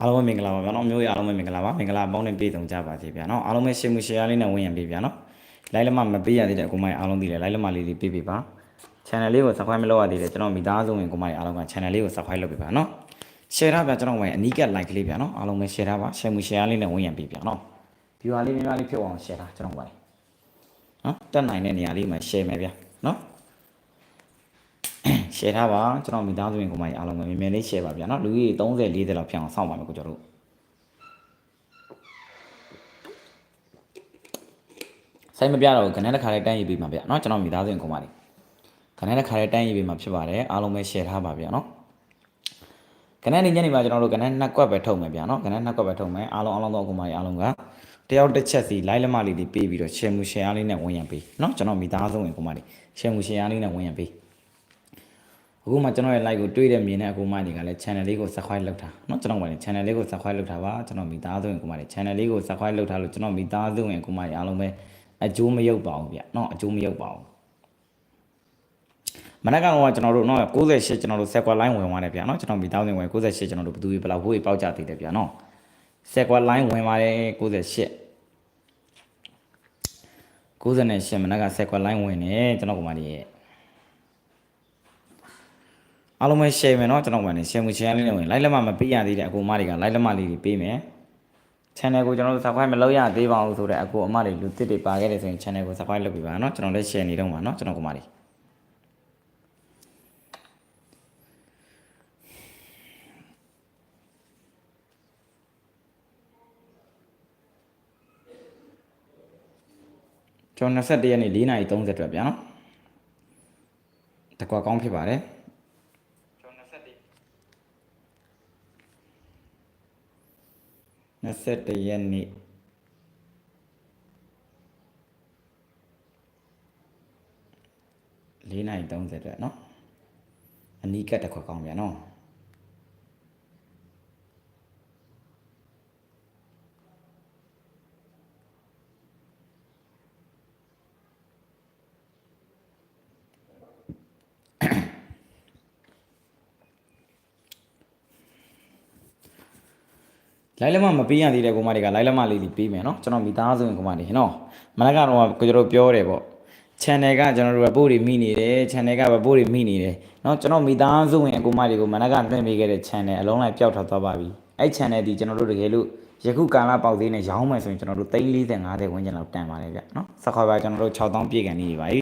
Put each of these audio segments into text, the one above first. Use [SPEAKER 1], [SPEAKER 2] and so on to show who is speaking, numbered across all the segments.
[SPEAKER 1] အားလုံးပဲမင်္ဂလာပါဗျာနော်မျိုးရအားလုံးပဲမင်္ဂလာပါမင်္ဂလာပေါင်းနဲ့ပြည့်စုံကြပါစေဗျာနော်အားလုံးပဲရှင်းမှုရှယ်ယာလေးနဲ့ဝင်ရပြီဗျာနော်လိုက်လက်မမပေးရသေးတဲ့ကိုမိုင်အားလုံးသိတယ်လိုက်လက်မလေးလေးပြပြပါ channel လေးကို subscribe မလုပ်ရသေးတယ်ကျွန်တော်မိသားစုဝင်ကိုမိုင်အားလုံးက channel လေးကို subscribe လုပ်ပြပါနော် share ထားဗျာကျွန်တော်ဝင်အနီးက like လေးဗျာနော်အားလုံးပဲ share ထားပါ share မှု share လေးနဲ့ဝင်ရပြီဗျာနော် viewer လေးများများလေးဖြစ်အောင် share ထားကျွန်တော်ဝင်နော်တက်နိုင်တဲ့နေရာလေးမှာ share မယ်ဗျာနော် share ထားပါကျွန်တော်မိသားစုဝင်ကိုမကြီးအားလုံးပဲမြန်မြန်လေး share ပါဗျာနော်လူကြီး30 40လောက်ဖြစ်အောင်စောင့်ပါမယ်ကိုကျွန်တော်တို့ဆိုင်မပြတော့ခဏတစ်ခါလေးတန်းရေးပေးမှာဗျာနော်ကျွန်တော်မိသားစုဝင်ကိုမကြီးခဏတစ်ခါလေးတန်းရေးပေးမှာဖြစ်ပါတယ်အားလုံးပဲ share ထားပါဗျာနော်ကနန်းနေညနေမှာကျွန်တော်တို့ကနန်းနှစ်ကွက်ပဲထုတ်မယ်ဗျာနော်ကနန်းနှစ်ကွက်ပဲထုတ်မယ်အားလုံးအားလုံးတော့အကုန်ပါအားလုံးကတယောက်တစ်ချက်စီ live လက်မလေးတွေပေးပြီးတော့ share မှု share အားလေးနဲ့ဝင်ရံပေးနော်ကျွန်တော်မိသားစုဝင်အကုန်ပါ share မှု share အားလေးနဲ့ဝင်ရံပေး အခုမှကျွန်တော်ရဲ့ live ကိုတွေ့တဲ့မြင်တဲ့အကူမတွေကလည်း channel လေးကို subscribe လုပ်တာเนาะကျွန်တော်ကလည်း channel လေးကို subscribe လုပ်တာပါကျွန်တော်မိသားစုရင်ကူမတွေ channel လေးကို subscribe လုပ်ထားလို့ကျွန်တော်မိသားစုရင်ကူမတွေအားလုံးပဲအကျိုးမရောက်ပါဘူးဗျเนาะအကျိုးမရောက်ပါဘူးမနက်ကတော့ကျွန်တော်တို့เนาะ68ကျွန်တော်တို့ sequel line ဝင်သွားတယ်ဗျเนาะကျွန်တော်မိသားစုဝင်68ကျွန်တော်တို့ဘယ်သူဘယ်လောက်ဘိုးကြီးပေါက်ကြသေးတယ်ဗျเนาะ sequel line ဝင်ပါတယ်68 98မနက်က sequel line ဝင်နေကျွန်တော်ကမှဒီရဲ့ အားလုံးပဲ share မယ်เนาะကျွန်တော်ကမှနေ share မှု share လေးနဲ့ဝင် like လက်မမပေးရသေးတဲ့အကူမတွေက like လက်မလေးတွေပေးမယ် channel ကိုကျွန်တော်တို့ subscribe မလုပ်ရသေးပါဘူးဆိုတော့အကူအမတွေလူသစ်တွေပါခဲ့တယ်ဆိုရင် channel ကို subscribe လုပ်ပေးပါเนาะကျွန်တော်လည်း share နေတော့မှာเนาะကျွန်တော်ကမှတွေကျွန်တော်21ရက်နေ့4:30အတွက်ဗျာနော်တကွာကောင်းဖြစ်ပါတယ် 21ရက်နေ့၄နိုင်30အတွက်เนาะအနီးကတ်တစ်ခွက်ကောင်းပြန်เนาะ လိုက်လက်မမပေးရသေးတဲ့ကောင်မတွေကလိုက်လက်မလေးလေးပေးမယ်เนาะကျွန်တော်မိသားစုဝင်ကောင်မတွေเนาะမနက်ကတော့ကိုကျွန်တော်ပြောတယ်ပေါ့ channel ကကျွန်တော်တို့ကပို့တွေမိနေတယ် channel ကပို့တွေမိနေတယ်เนาะကျွန်တော်မိသားစုဝင်အကူမတွေကိုမနက်ကသင်ပေးခဲ့တဲ့ channel အလုံးလိုက်ပျောက်ထွက်သွားပါပြီအဲ့ channel ဒီကျွန်တော်တို့တကယ်လို့ယခုကာလပေါက်သေးနဲ့ရောင်းမယ်ဆိုရင်ကျွန်တော်တို့340 50ဝန်းကျင်လောက်တန်ပါတယ်ဗျเนาะ subscriber ကျွန်တော်တို့6000ပြည့်ကန်နေပါပြီ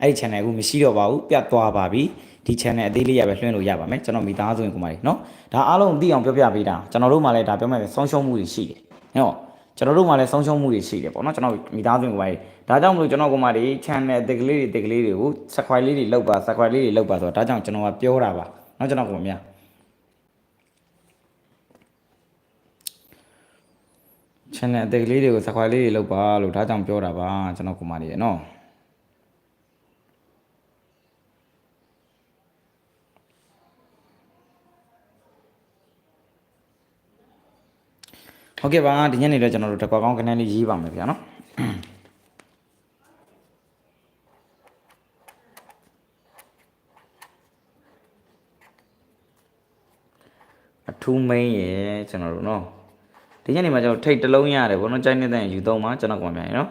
[SPEAKER 1] အဲ့ channel အခုမရှိတော့ပါဘူးပြတ်သွားပါပြီ ဒီ channel အသေးလေးရပဲလွှင့်လို့ရပါမယ်ကျွန်တော်မိသားစုဝင်ကိုမလေးနော်ဒါအားလုံးသိအောင်ပြောပြပေးတာကျွန်တော်တို့မှလည်းဒါပြောမယ်ဆုံးရှုံးမှုတွေရှိတယ်နော်ကျွန်တော်တို့မှလည်းဆုံးရှုံးမှုတွေရှိတယ်ပေါ့နော်ကျွန်တော်မိသားစုဝင်ကိုမလေးဒါကြောင့်မလို့ကျွန်တော်ကိုမလေး channel အသေးကလေးတွေအသေးကလေးတွေကို subscribe လေးတွေလောက်ပါ subscribe လေးတွေလောက်ပါဆိုတော့ဒါကြောင့်ကျွန်တော်ကပြောတာပါနော်ကျွန်တော်ကိုမများချန်နယ်အတက်ကလေးတွေကိုစခွာလေးတွေလောက်ပါလို့ဒါကြောင့်ပြောတာပါကျွန်တော်ကိုမာလေးရေနော် ဟုတ်ကဲ့ပါဒီညနေတော့ကျွန်တော်တို့တကွာကောင်းကနေလေးရေးပါမယ်ဗျာနော်အထူးမိန်ရယ်ကျွန်တော်တို့နော်ဒီညနေမှာကျွန်တော်ထိတ်တစ်လုံးရတယ်ဘောနော်ကြိုက်နေတဲ့ယူသုံးပါကျွန်တော်ကောင်ပြန်ရနော်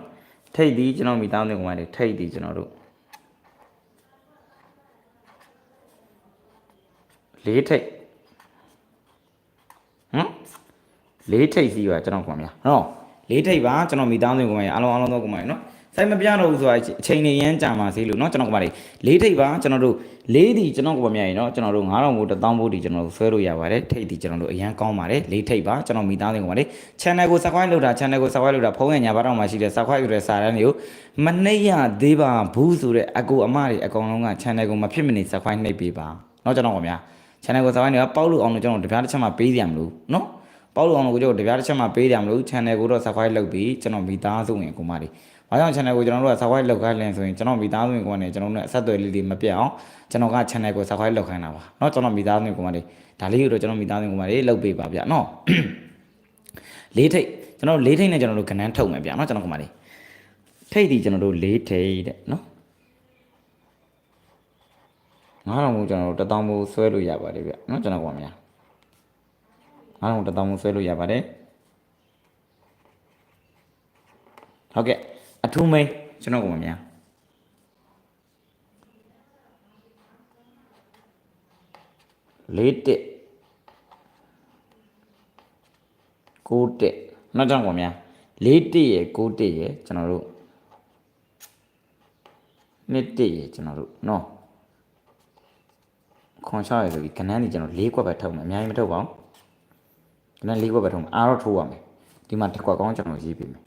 [SPEAKER 1] ထိတ်ဒီကျွန်တော်မိသားစုကောင်တွေထိတ်ဒီကျွန်တော်တို့လေးထိတ်ဟမ် လေးထိပ်စီးပါကျွန်တော်ကွန်ဗျာနော်လေးထိပ်ပါကျွန်တော်မိသားစုကွန်ဗျာအားလုံးအားလုံးတော့ကွန်ဗျာနော်စိုက်မပြတော့ဘူးဆိုတာအချိန်နေရမ်းကြာမှာစေလို့နော်ကျွန်တော်ကွန်ဗျာလေးထိပ်ပါကျွန်တော်တို့လေးဒီကျွန်တော်ကွန်ဗျာရေနော်ကျွန်တော်တို့9000ဘို့1000ဘို့ဒီကျွန်တော်တို့ဆွဲလို့ရပါတယ်ထိပ်ဒီကျွန်တော်တို့အရန်ကောင်းပါတယ်လေးထိပ်ပါကျွန်တော်မိသားစုကွန်ဗျာ channel ကို subscribe လုပ်တာ channel ကို subscribe လုပ်တာဖုန်းရညာဘက်တော့မှရှိတဲ့ subscribe ဆိုတဲ့စာတန်းတွေကိုမနှိပ်ရသေးပါဘူးဆိုတဲ့အကူအမတွေအကောင်လုံးက channel ကိုမဖြစ်မနေ subscribe နှိပ်ပေးပါနော်ကျွန်တော်ကွန်ဗျာ channel ကို subscribe နေတာပေါက်လို့အောင်လို့ကျွန်တော်တပြားတစ်ချက်မှပေးကြမလို့နော် ပေါ့လူအောင်ကိုကျွန်တော်တပြားတစ်ချက်မှပေးတယ်မလို့ channel ကိုတော့ subscribe လုပ်ပြီးကျွန်တော်မိသားစုဝင်ကိုမတွေ။ဘာကြောင့် channel ကိုကျွန်တော်တို့က subscribe လုပ်ခိုင်းလဲဆိုရင်ကျွန်တော်မိသားစုဝင်ကိုနဲ့ကျွန်တော်တို့အဆက်အသွယ်လေးတွေမပြတ်အောင်ကျွန်တော်က channel ကို subscribe လုပ်ခိုင်းတာပါ။เนาะကျွန်တော်မိသားစုဝင်ကိုမတွေဒါလေးကိုတော့ကျွန်တော်မိသားစုဝင်ကိုမတွေလုပ်ပေးပါဗျ။เนาะလေးထိတ်ကျွန်တော်လေးထိတ်နဲ့ကျွန်တော်တို့ကဏ္ဍထုတ်မယ်ဗျ။เนาะကျွန်တော်ကိုမတွေထိတ်ဒီကျွန်တော်တို့လေးထိတ်တဲ့เนาะ9000ကိုကျွန်တော်တို့1000ကိုဆွဲလို့ရပါတယ်ဗျ။เนาะကျွန်တော်ကိုမများ 9000 1000ဆွဲလို့ရပါတယ်ဟုတ်ကဲ့အထူးမိန်ကျွန်တော်ကမများလေးတက်ကိုတက်နောက်ကြောင့်ကမများလေးတက်ရယ်ကိုတက်ရယ်ကျွန်တော်တို့နှစ်တက်ရယ်ကျွန်တော်တို့နော်ခွန်ချရယ်ဆိုပြီးကဏ္ဍနေကျွန်တော်၄ကွက်ပဲထုတ်မယ်အများကြီးမထုတ်ပါဘူး ခဏန်းလေးကွက်ပဲထုတ်မယ်အားတော့ထိုးရမယ်ဒီမှာတစ်ကွက်ကောင်းကျွန်တော်ရေးပေးမယ်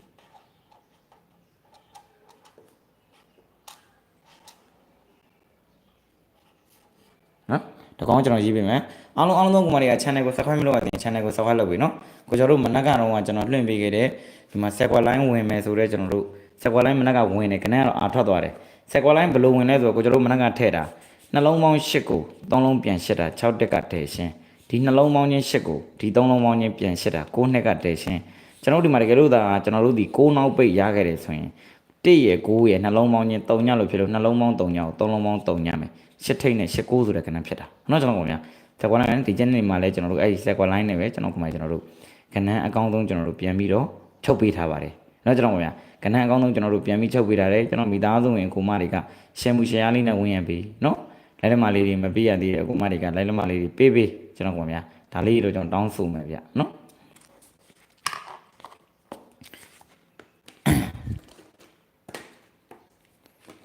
[SPEAKER 1] နော်တကောင်းကျွန်တော်ရေးပေးမယ်အားလုံးအားလုံးသောကောင်မတွေက channel ကို subscribe မလုပ်ရသေးရင် channel ကို subscribe လုပ်ပြီနော်ကိုကျွန်တော်တို့မနက်ကတော့ကကျွန်တော်လွှင့်ပေးခဲ့တဲ့ဒီမှာ sequel line ဝင်မယ်ဆိုတော့ကျွန်တော်တို့ sequel line မနက်ကဝင်တယ်ခဏကတော့အာထွက်သွားတယ် sequel line ဘယ်လိုဝင်လဲဆိုတော့ကိုကျွန်တော်တို့မနက်ကထည့်တာနှလုံးပေါင်း၈ကို၃လုံးပြန်ရှစ်တာ6တက်ကတည်ရှင်း ဒီနှလုံးပေါင်းချင်း၈ကိုဒီသုံးလုံးပေါင်းချင်းပြန်၈တာ၉နှစ်ကတည်းရှင်ကျွန်တော်တို့ဒီမှာတကယ်လို့သာကျွန်တော်တို့ဒီ၉နောက်ပိတ်ရခဲ့တယ်ဆိုရင်၁ရဲ့၉ရဲ့နှလုံးပေါင်းချင်း၃ညလို့ဖြစ်လို့နှလုံးပေါင်း၃ညကို၃လုံးပေါင်း၃ညမယ်၈ထိတ်နဲ့၈၉ဆိုတဲ့ကဏ္ဍဖြစ်တာနော်ကျွန်တော်ကောင်များဇက်ကွာလိုင်းဒီချက်နေမှာလဲကျွန်တော်တို့အဲ့ဒီဇက်ကွာလိုင်းနဲ့ပဲကျွန်တော်ကောင်မကျွန်တော်တို့ကဏ္ဍအကောင်းဆုံးကျွန်တော်တို့ပြန်ပြီးတော့ချုပ်ပေးထားပါတယ်နော်ကျွန်တော်ကောင်များကဏ္ဍအကောင်းဆုံးကျွန်တော်တို့ပြန်ပြီးချုပ်ပေးထားတယ်ကျွန်တော်မိသားစုဝင်ကိုမတွေကရှယ်မူရှယ်ယားလေးနဲ့ဝင်ရပြီနော်လိုက်လမလေးတွေမပေးရသေးဘူးအကိုမတွေကလိုက်လမလေးတွေပေးပေး ကျွန်တော်ခင်ဗျာဒါလေးတော့ကျွန်တော်တောင်းဆိုမယ်ဗျเนาะ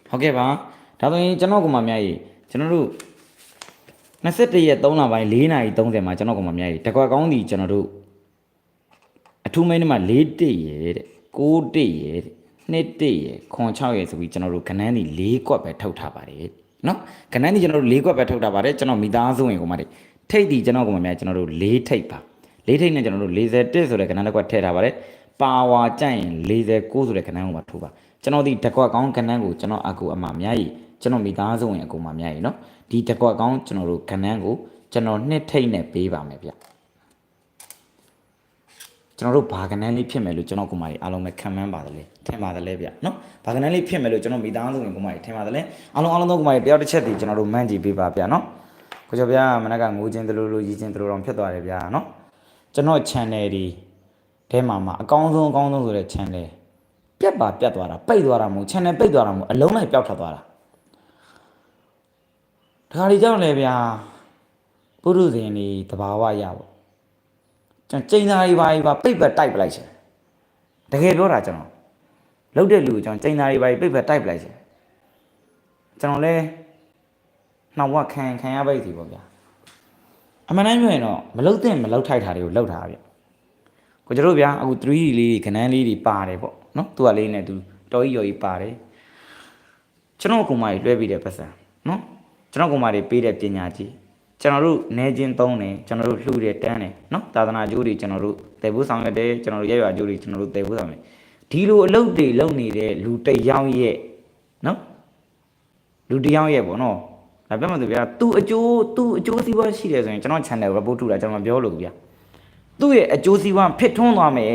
[SPEAKER 1] ဟုတ်ကဲ့ပါဒါဆိုရင်ကျွန်တော်ကမှများကြီးကျွန်တော်တို့ 21ရက်3လပိုင်း4နာရီ30မှာကျွန်တော်ကမှများကြီးတကွက်ကောင်းဒီကျွန်တော်တို့အထူးမင်းတွေမှာ4တက်ရတဲ့6တက်ရတဲ့2တက်ရခွန်6ရဆိုပြီးကျွန်တော်တို့ခဏန်းဒီ4ကွက်ပဲထုတ်ထားပါတယ်နော်ခဏန်းဒီကျွန်တော်တို့4ကွက်ပဲထုတ်ထားပါတယ်ကျွန်တော်မိသားစုဝင်ကမှတွေ ထိတ်ဒီကျွန်တော်ကမှများကျွန်တော်တို့4ထိတ်ပါ4ထိတ်နဲ့ကျွန်တော်တို့41ဆိုတဲ့ခဏန်းတစ်ကွက်ထည့်ထားပါတယ်ပါဝါကြိုင်49ဆိုတဲ့ခဏန်းကိုမှထိုးပါကျွန်တော်ဒီတကွက်ကောင်းခဏန်းကိုကျွန်တော်အကူအမအများကြီးကျွန်တော်မိသားစုဝင်အကူအမအများကြီးနော်ဒီတကွက်ကောင်းကျွန်တော်တို့ခဏန်းကိုကျွန်တော်နှစ်ထိတ်နဲ့ပေးပါမယ်ဗျကျွန်တော်တို့ဘာကနန်းလေးဖြစ်မယ်လို့ကျွန်တော်ကုမာကြီးအားလုံးပဲခံမှန်းပါတယ်လေထင်ပါတယ်လေဗျနော်ဘာကနန်းလေးဖြစ်မယ်လို့ကျွန်တော်မိသားစုဝင်ကုမာကြီးထင်ပါတယ်လေအားလုံးအားလုံးသောကုမာကြီးတယောက်တစ်ချက်တည်းကျွန်တော်တို့မှန်းကြည့်ပေးပါဗျနော် ကိုကျော်ဗျာမနက်ကငိုချင်းတလူလူရည်ချင်းတလူတော်ဖြစ်သွားတယ်ဗျာနော်ကျွန်တော် channel ဒီထဲမှာမှာအကောင်းဆုံးအကောင်းဆုံးဆိုတဲ့ channel ပြတ်ပါပြတ်သွားတာပိတ်သွားတာမဟုတ် channel ပိတ်သွားတာမဟုတ်အလုံးလိုက်ပျောက်ထွက်သွားတာဒါခါကြီးကြောက်လေဗျာပုရုဇဉ်ဒီတဘာဝရပေါ့ကျွန်တော်ကျိန်းသားကြီးပါကြီးပါပိတ်ပတ်တိုက်ပလိုက်ရှင်တကယ်ပြောတာကျွန်တော်လှုပ်တဲ့လူကိုကျွန်တော်ကျိန်းသားကြီးပါကြီးပိတ်ပတ်တိုက်ပလိုက်ရှင်ကျွန်တော်လဲ နှောက်ဝခံခံရပိတ်စီပေါ့ဗျာအမှန်တိုင်းပြောရင်တော့မလှုပ်တဲ့မလှုပ်ထိုက်တာတွေကိုလှုပ်တာဗျကိုကျတို့ဗျာအခု 3D လေးခဏန်းလေးတွေပါတယ်ပေါ့နော်သူကလေးနဲ့သူတော်ကြီးရော်ကြီးပါတယ်ကျွန်တော်ကောင်မကြီးလွှဲပြီးတဲ့ပတ်စံနော်ကျွန်တော်ကောင်မတွေပေးတဲ့ပညာကြီးကျွန်တော်တို့နေချင်းသုံးတယ်ကျွန်တော်တို့လှူတယ်တန်းတယ်နော်သာသနာကျိုးတွေကျွန်တော်တို့တည်ဖို့ဆောင်ရွက်တယ်ကျွန်တော်တို့ရရွာကျိုးတွေကျွန်တော်တို့တည်ဖို့ဆောင်ရွက်ဒီလိုအလုပ်တွေလုပ်နေတဲ့လူတစ်ယောက်ရဲ့နော်လူတစ်ယောက်ရဲ့ပေါ့နော် ဒါပြောမှဆိုဗျာသူအကျိုးသူအကျိုးစီးပွားရှိတယ်ဆိုရင်ကျွန်တော် channel report ထုတ်တာကျွန်တော်မပြောလို့ဗျာသူ့ရဲ့အကျိုးစီးပွားဖြစ်ထွန်းသွားမယ်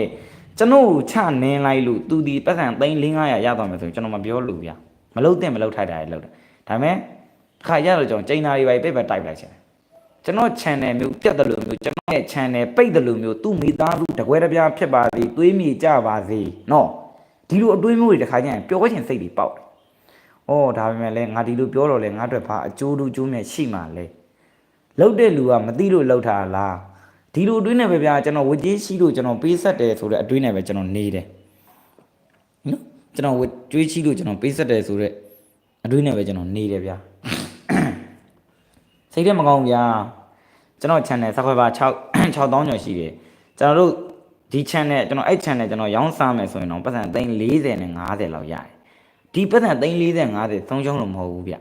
[SPEAKER 1] ကျွန်တော်ကိုချနင်းလိုက်လို့သူဒီပတ်စံသိန်း500ရသွားမယ်ဆိုရင်ကျွန်တော်မပြောလို့ဗျာမလုပ်တဲ့မလုပ်ထိုက်တာလည်းလုပ်တယ်ဒါပေမဲ့ခါရတော့ကျွန်တော်ကျိန်းသားတွေပဲပြတ်ပြတ်တိုက်လိုက်ချင်တယ်ကျွန်တော် channel မျိုးပြတ်တယ်လို့မျိုးကျွန်တော်ရဲ့ channel ပိတ်တယ်လို့မျိုးသူ့မိသားစုတကွဲတပြားဖြစ်ပါစေသွေးမြေကြပါစေနော်ဒီလိုအတွေးမျိုးတွေတစ်ခါကျရင်ပျော်ဝဲချင်စိတ်တွေပေါက်တယ်။ အော်ဒါပေမဲ့လည်းငါဒီလိုပြောတော့လဲငါအတွက်ဘာအကျိုးတူကျိုးမြတ်ရှိမှလဲ။လှုပ်တဲ့လူကမသိလို့လှုပ်တာလား။ဒီလိုအတွေးနဲ့ပဲဗျာကျွန်တော်ဝကြေးရှိလို့ကျွန်တော်ပေးဆက်တယ်ဆိုတဲ့အတွေးနဲ့ပဲကျွန်တော်နေတယ်။နော်ကျွန်တော်ဝကြွေးရှိလို့ကျွန်တော်ပေးဆက်တယ်ဆိုတဲ့အတွေးနဲ့ပဲကျွန်တော်နေတယ်ဗျာ။စိတ်ထဲမကောင်းဘူးဗျာကျွန်တော် channel ဆက်ခွဲပါ6 6000ကျော်ရှိတယ်ကျွန်တော်တို့ဒီ channel ကျွန်တော်အဲ့ channel ကျွန်တော်ရောင်းစားမယ်ဆိုရင်တော့ပတ်စံ340နဲ့50လောက်ရတယ် ဒီပတ်စံ340 50သုံးချုံလို့မဟုတ်ဘူးဗျ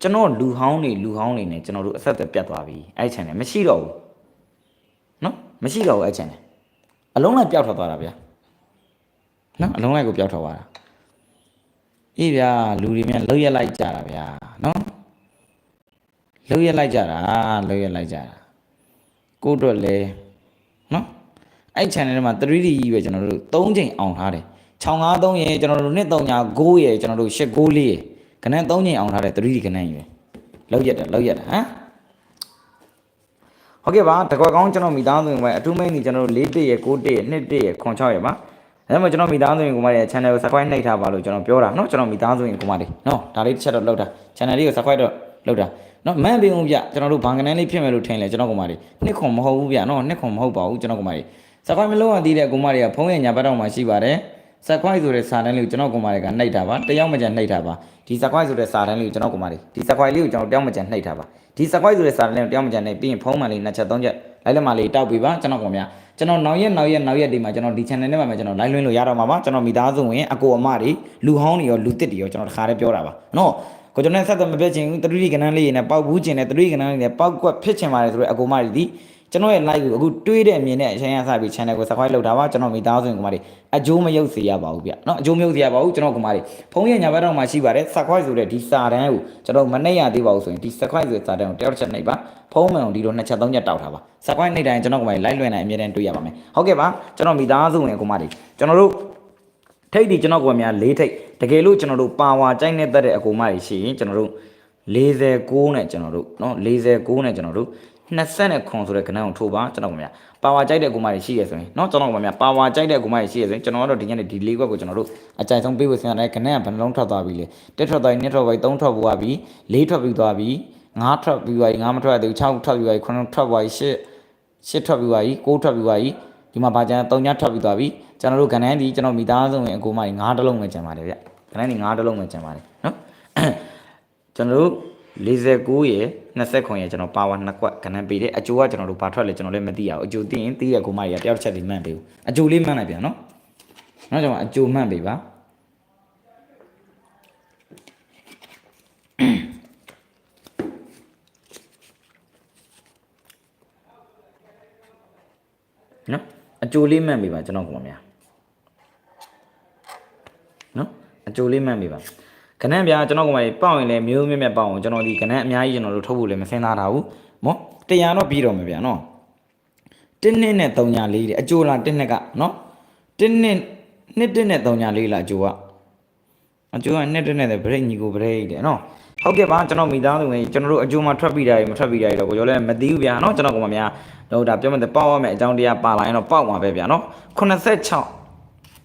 [SPEAKER 1] ကျွန်တော်လူဟောင်းတွေလူဟောင်းတွေနဲ့ကျွန်တော်တို့အဆက်အသွယ်ပြတ်သွားပြီအဲ့ channel မရှိတော့ဘူးနော်မရှိတော့ဘူးအဲ့ channel အလုံးလိုက်ပျောက်ထွက်သွားတာဗျနော်အလုံးလိုက်ကိုပျောက်ထွက်သွားတာအေးဗျာလူတွေမြန်လှုပ်ရက်လိုက်ကြတာဗျာနော်လှုပ်ရက်လိုက်ကြတာလှုပ်ရက်လိုက်ကြတာကိုယ့်အတွက်လဲနော်အဲ့ channel ထဲမှာ 3D ကြီးပဲကျွန်တော်တို့3ချိန်အောင်ထားတယ် 653ရေကျွန်တော်တို့နှစ်3ညာ9ရေကျွန်တော်တို့894ရေခဏ3ချိန်အောင်ထားတယ် 3D ခဏကြီးပဲလှုပ်ရက်တယ်လှုပ်ရက်တယ်ဟမ် ဟုတ်ကဲ့ပါတကွက်ကောင်းကျွန်တော်မိသားစုဝင်အထူးမိန်ဒီကျွန်တော်တို့၄တက်ရယ်9တက်ရယ်2တက်ရယ်ခွန်6ရယ်ပါအဲမှာကျွန်တော်မိသားစုဝင်ကိုမလေး channel ကို subscribe နှိပ်ထားပါလို့ကျွန်တော်ပြောတာเนาะကျွန်တော်မိသားစုဝင်ကိုမလေးเนาะဒါလေးတစ်ချက်တော့လောက်တာ channel လေးကို subscribe တော့လောက်တာเนาะမန်ပင်ဦးဗျကျွန်တော်တို့ဘန်ကနန်းလေးဖြစ်မယ်လို့ထင်လေကျွန်တော်ကိုမလေးနှစ်ခွန်မဟုတ်ဘူးဗျเนาะနှစ်ခွန်မဟုတ်ပါဘူးကျွန်တော်ကိုမလေး subscribe မလုပ်ရသေးတဲ့ကိုမလေးကဖုန်းရဲ့ညာဘက်တော့မှာရှိပါတယ် subscribe ဆိုတဲ့စာတန်းလေးကိုကျွန်တော်ကိုမလေးကနှိပ်တာပါတယောက်မကြံနှိပ်တာပါဒီ subscribe ဆိုတဲ့စာတန်းလေးကိုကျွန်တော်ကိုမလေးဒီ subscribe လေးကိုကျွန်တော်တယောက်မကြံနှိပ်တာပါဒီ subscribe ဆိုတဲ့စာတန်းလေးကိုတယောက်မကြံနှိပ်ပြီးရင်ဖုန်းမှန်လေးနှစ်ချက်သုံးချက်လိုက်လက်မှလေးတောက်ပြီးပါကျွန်တော်ကောင်များကျွန်တော်နောက်ရက်နောက်ရက်နောက်ရက်ဒီမှာကျွန်တော်ဒီ channel နဲ့မှာကျွန်တော် live လွှင့်လို့ရတော့မှာပါကျွန်တော်မိသားစုဝင်အကိုအမတွေလူဟောင်းတွေရောလူတစ်တွေရောကျွန်တော်တခါတည်းပြောတာပါနော်ကိုကျွန်တော်ဆက်သက်မပြတ်ချင်ဘူးတတိယကဏ္ဍလေးနဲ့ပောက်ဘူးချင်တဲ့တတိယကဏ္ဍလေးနဲ့ပောက်ကွက်ဖြစ်ချင်ပါတယ်ဆိုတော့အကိုမတွေဒီ ကျွန်တော်ရဲ့ live ကိုအခုတွေးတဲ့အမြင်နဲ့အချိန်ရစပြီး channel ကို subscribe လုပ်တာပါကျွန်တော်မိသားစုဝင်ကမတွေအကျိုးမရုပ်စေရပါဘူးဗျနော်အကျိုးမရုပ်စေရပါဘူးကျွန်တော်ကမတွေဖုန်းရဲ့ညာဘက်တော့မှာရှိပါတယ် subscribe ဆိုတဲ့ဒီစာတန်းကိုကျွန်တော်မနှိပ်ရသေးပါဘူးဆိုရင်ဒီ subscribe ဆိုတဲ့စာတန်းကိုတယောက်တစ်ချက်နှိပ်ပါဖုန်းမှန်ကိုဒီလိုနှစ်ချက်သုံးချက်တောက်ထားပါ subscribe နှိပ်တိုင်းကျွန်တော်ကမတွေ live လွှင့်တိုင်းအမြဲတမ်းတွေ့ရပါမယ်ဟုတ်ကဲ့ပါကျွန်တော်မိသားစုဝင်ကမတွေကျွန်တော်တို့ ထိတ်ဒီကျွန်တော်ကများ၄ထိတ်တကယ်လို့ကျွန်တော်တို့ပါဝါကြိုက်နေတတ်တဲ့အကူမတွေရှိရင်ကျွန်တော်တို့49နဲ့ကျွန်တော်တို့เนาะ49နဲ့ကျွန်တော်တို့ 20နဲ့ခွန်ဆိုတဲ့ကဏ္ဍကိုထိုးပါကျွန်တော်ကများပါဝါကြိုက်တဲ့အကူမတွေရှိရဆိုရင်เนาะကျွန်တော်ကများပါဝါကြိုက်တဲ့အကူမတွေရှိရဆိုရင်ကျွန်တော်ကတော့ဒီညနေဒီ၄ခွက်ကိုကျွန်တော်တို့အကြိုက်ဆုံးပေးဝေစင်ရတယ်ကဏ္ဍကဘယ်နှလုံးထွက်သွားပြီလဲတက်ထွက်သွားပြီနှစ်ထွက်သွားပြီသုံးထွက်သွားပြီလေးထွက်ပြီးသွားပြီငါးထွက်ပြီးသွားပြီငါးမထွက်ရသေးဘူး6ထွက်ပြီးသွားပြီ9ထွက်သွားပြီ10 ရှစ်ထွက်ပြီးသွားပြီ6ထွက်ပြီးသွားပြီဒီမှာဗာကျန်3ညထွက်ပြီးသွားပြီကျွန်တော်တို့ကဏ္ဍဒီကျွန်တော်မိသားစုဝင်အကိုမကြီး9တလုံးပဲကျန်ပါတယ်ဗျကဏ္ဍဒီ9တလုံးပဲကျန်ပါတယ်နော်ကျွန်တော်တို့ 49ရယ်29ရယ်ကျွန်တော်ပါဝါ2ကွက်ကဏ္ဍပေးတယ်အကျိုးကကျွန်တော်တို့ဘာထွက်လဲကျွန်တော်လည်းမသိရဘူးအကျိုးသိရင်သိရကိုမကြီးကတယောက်တစ်ချက်လေးမှန်ပေးဘူးအကျိုးလေးမှန်လိုက်ပြန်နော်နောက်ကျွန်တော်အကျိုးမှန်ပေးပါနော်အကျိုးလေးမှန်ပေးပါကျွန်တော်ကောင်များနော်အကျိုးလေးမှန်ပေးပါ ခဏဗျာကျွန်တော်ကောင်မကြီးပေါက်ရင်လည်းမျိုးမြတ်မြတ်ပေါက်အောင်ကျွန်တော်ဒီခဏအများကြီးကျွန်တော်တို့ထုတ်ဖို့လည်းမစင်သားတာဘူးမောတရားတော့ပြီးတော့မယ်ဗျာနော်တင်းနှစ်နဲ့3ညာလေးတဲ့အကျိုးလားတင်းနှစ်ကနော်တင်းနှစ်နှစ်တင်းနဲ့3ညာလေးလားအကျိုးကအကျိုးကနှစ်တင်းနဲ့ဗရိတ်ညီကိုဗရိတ်တယ်နော်ဟုတ်ကဲ့ပါကျွန်တော်မိသားစုဝင်ကျွန်တော်တို့အကျိုးမှာထွက်ပြီးတာတွေမထွက်ပြီးတာတွေတော့ကိုကျော်လည်းမသိဘူးဗျာနော်ကျွန်တော်ကောင်မများတော့ဒါပြောမှတဲ့ပေါက်ရမယ်အကြောင်းတရားပါလာရင်တော့ပေါက်မှာပဲဗျာနော်86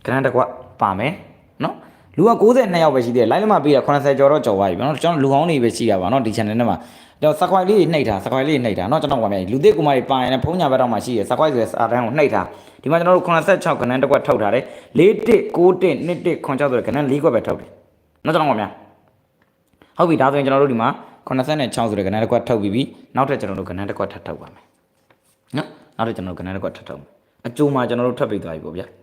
[SPEAKER 1] ခဏတစ်ကွပါမယ်နော် လူက92ယောက်ပဲရှိသေးတယ်လိုက်လက်မပေးတာ80ကျော်တော့ကျော်သွားပြီဗျာနော်ကျွန်တော်လူဟောင်းတွေပဲရှိတာပါနော်ဒီ channel ထဲမှာတော့ subscribe လေးနှိပ်ထား subscribe လေးနှိပ်ထားเนาะကျွန်တော်ကမြန်လူသစ်ကူမတွေပါရင်လည်းဖုန်းညာဘက်တော့မှရှိရ subscribe ဆိုတဲ့စာတန်းကိုနှိပ်ထားဒီမှာကျွန်တော်တို့86ခဏတစ်ကွက်ထုတ်ထားတယ်4 1 9 1 2 1 9 6ဆိုတဲ့ခဏ4ကွက်ပဲထုတ်တယ်เนาะကျွန်တော်ကမြန်ဟုတ်ပြီဒါဆိုရင်ကျွန်တော်တို့ဒီမှာ86ဆိုတဲ့ခဏတစ်ကွက်ထုတ်ပြီးပြီနောက်ထပ်ကျွန်တော်တို့ခဏတစ်ကွက်ထပ်ထုတ်ပါမယ်နော်နောက်ထပ်ကျွန်တော်တို့ခဏတစ်ကွက်ထပ်ထုတ်မယ်အကျိုးမှာကျွန်တော်တို့ထပ်ပြီးသွားပြီပေါ့ဗျာအဲ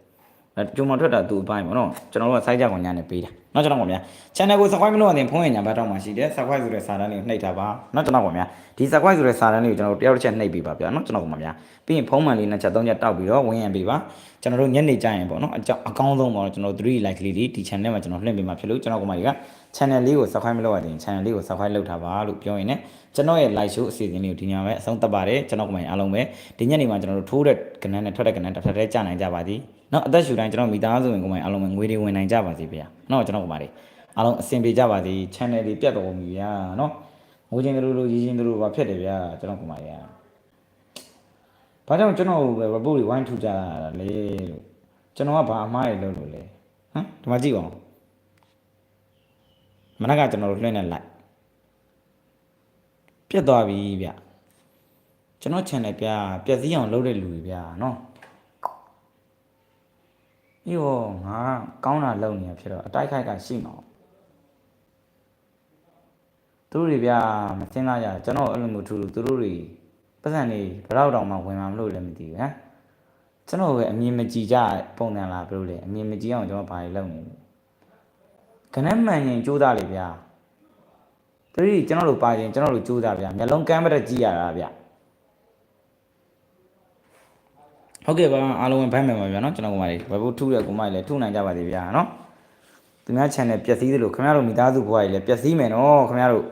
[SPEAKER 1] ကျုံမထွက်တာသူအပိုင်းပေါ့နော်ကျွန်တော်တို့ကစိုက်ကြကောင်ညာနဲ့ပေးတာနောက်ကျွန်တော်ပေါ့ဗျာ channel ကို subscribe မလုပ်ရင်ဖုန်းရညာဘတ်တော့မှရှိတယ် subscribe ဆိုတဲ့စာတန်းလေးကိုနှိပ်ထားပါနောက်ကျွန်တော်ပေါ့ဗျာဒီ subscribe ဆိုတဲ့စာတန်းလေးကိုကျွန်တော်တို့တယောက်တစ်ချက်နှိပ်ပေးပါဗျာနော်ကျွန်တော်ပေါ့ဗျာပြီးရင်ဖုန်းမှန်လေးနဲ့ချက်သုံးချက်တောက်ပြီးတော့ဝင်ရံပေးပါကျွန်တော်တို့ညနေကြရင်ပေါ့နော်အကြောင်းအကောင်းဆုံးပေါ့နော်ကျွန်တော်3 like လေးဒီ channel မှာကျွန်တော်လွှင့်ပေးမှာဖြစ်လို့ကျွန်တော်ကမှတွေက channel လေးကို subscribe မလုပ်ရရင် channel လေးကို subscribe လုပ်ထားပါလို့ပြောရင်ねကျွန်တော်ရဲ့ live show အစီအစဉ်လေးကိုဒီညမှာပဲအဆုံးသတ်ပါတယ်ကျွန်တော်ကမှအားလုံးပဲဒီညနေမှာကျွန်တော်တို့ထိုးတဲ့ကဏ္ဍနဲ့ထွက်တဲ့ကဏ္ဍတစ်ထပ်တည်းကြာနိုင်ကြပါသည် နော်အသက်ရှူတိုင်းကျွန်တော်မိသားစုဝင်ကိုယ်ပိုင်အားလုံးငွေတွေဝင်နိုင်ကြပါစေဗျာနော်ကျွန်တော်ကိုယ်ပိုင်အားလုံးအဆင်ပြေကြပါစေ channel တွေပြတ်တော်မူဗျာနော်ငိုချင်းတို့လိုရည်ချင်းတို့ဘာဖြစ်တယ်ဗျာကျွန်တော်ကိုယ်ပိုင်ဗျာဘာကြောင့်ကျွန်တော် report တွေဝိုင်းထူကြတာလဲလို့ကျွန်တော်ကဘာအမှားတွေလုပ်လို့လဲဟမ်ဒီမှာကြည့်ပါဦးမနက်ကကျွန်တော်တို့လွှင့်နေလိုက်ပြတ်သွားပြီဗျကျွန်တော် channel ပြပျက်စီးအောင်လုပ်တဲ့လူတွေဗျာနော် ဒီဟောငါကောင်းတာလုပ်နေရဖြစ်တော့အတိုက်ခိုက်ကရှိမှာသူတို့တွေဗျာမစင်းသားကြကျွန်တော်အဲ့လိုမျိုးထူလို့သူတို့တွေပတ်စံနေဘယ်တော့တောင်မှဝင်မှာမလို့လည်းမသိဘူးဟမ်ကျွန်တော်ပဲအမြင်မကြည့်ကြပုံစံလားဘယ်လိုလဲအမြင်မကြည့်အောင်ကျွန်တော်ဘာတွေလုပ်နေလဲခဏမှန်ရင်ကြိုးစားလေဗျာသူတို့ကျွန်တော်တို့ပါရင်ကျွန်တော်တို့ကြိုးစားဗျာမျက်လုံးကမ်းမတက်ကြည့်ရတာဗျာ ဟုတ်ကဲ့ပါအားလုံးပဲဘိုင်းမယ်ပါဗျာနော်ကျွန်တော်ကမှလေးဝယ်ဖို့ထူးတဲ့ကိုမလေးလည်းထူးနိုင်ကြပါသေးဗျာနော်သူများ channel ပျက်စီးသလိုခင်ဗျားတို့မိသားစုဘဝကြီးလည်းပျက်စီးမယ်နော်ခင်ဗျားတို့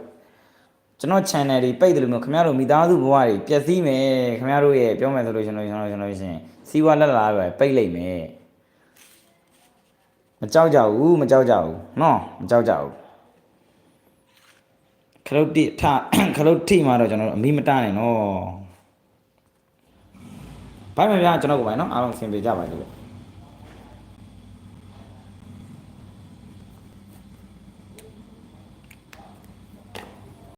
[SPEAKER 1] ကျွန်တော် channel တွေပိတ်တယ်လို့မျိုးခင်ဗျားတို့မိသားစုဘဝတွေပျက်စီးမယ်ခင်ဗျားတို့ရဲ့ပြောမယ်ဆိုလို့ကျွန်တော်ကျွန်တော်ကျွန်တော်ရှင်စီးပွားလက်လာပဲပိတ်လိုက်မယ်မကြောက်ကြဘူးမကြောက်ကြဘူးနော်မကြောက်ကြဘူးခလုတ်တိထခလုတ်ထိမှာတော့ကျွန်တော်တို့အမိမတနိုင်နော် ဘိုင်မပြကျွန်တော်ကိုယ်ပိုင်နော်အားလုံးအဆင်ပြေကြပါလိမ့်မယ်